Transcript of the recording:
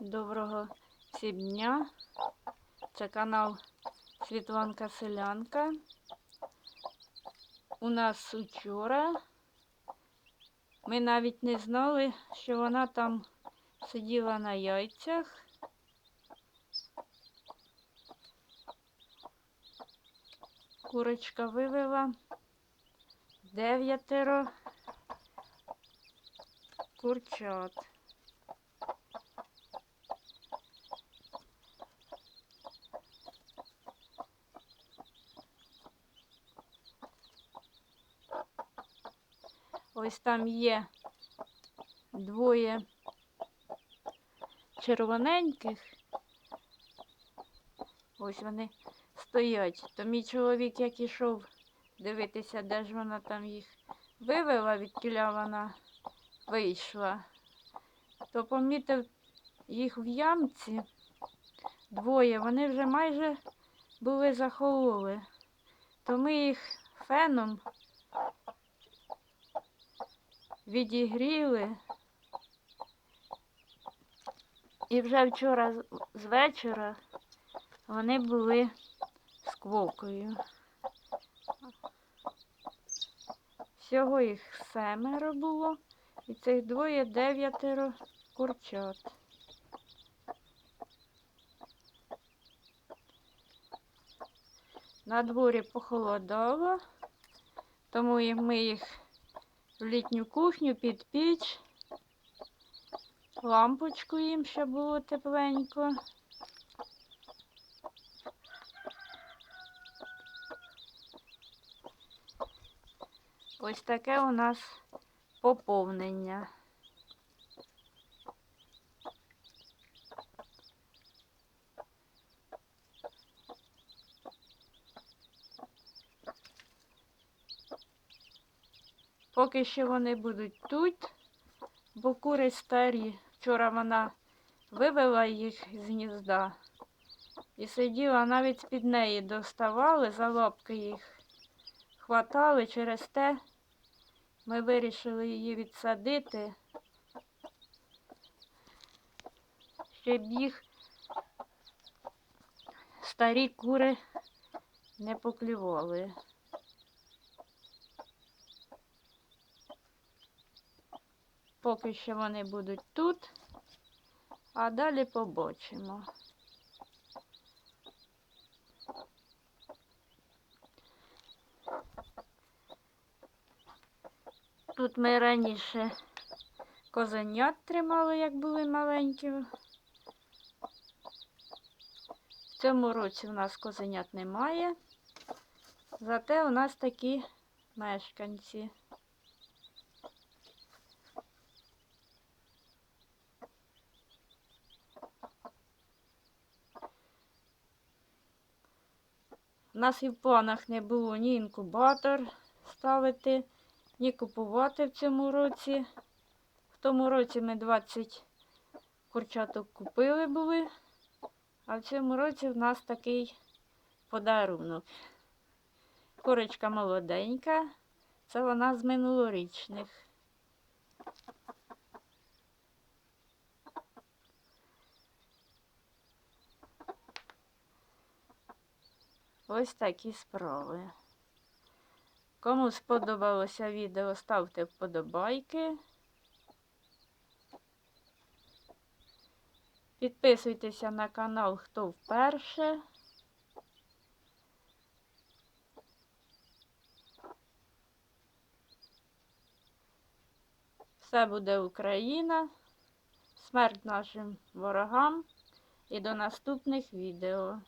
Доброго всім дня. Це канал Світланка Селянка. У нас учора. Ми навіть не знали, що вона там сиділа на яйцях. Курочка вивела дев'ятеро курчат. Ось там є двоє червоненьких. Ось вони стоять. То мій чоловік, як ішов дивитися, де ж вона там їх вивела, відкіля вона вийшла, то помітив їх в ямці двоє. Вони вже майже були захололи. То ми їх феном відігріли. І вже вчора з- вечора вони були з квокою. Всього їх семеро було, і цих двоє дев'ятеро курчат. На дворі похолодало, тому ми їх літню кухню під піч, лампочку їм, щоб було тепленько. Ось таке у нас поповнення. Поки що вони будуть тут, бо кури старі. Вчора вона вивела їх з гнізда і сиділа, навіть з-під неї доставали, за лапки їх хватали. Через те ми вирішили її відсадити, щоб їх старі кури не поклювали. Поки що вони будуть тут, а далі побачимо. Тут ми раніше козенят тримали, як були маленькі. В цьому році у нас козенят немає, зате у нас такі мешканці. У нас і в планах не було ні інкубатор ставити, ні купувати в цьому році. В тому році ми 20 курчаток купили були, а в цьому році в нас такий подарунок. Курочка молоденька, це вона з минулорічних. Ось такі справи. Кому сподобалося відео, ставте вподобайки. Підписуйтеся на канал, хто вперше. Все буде Україна. Смерть нашим ворогам і до наступних відео.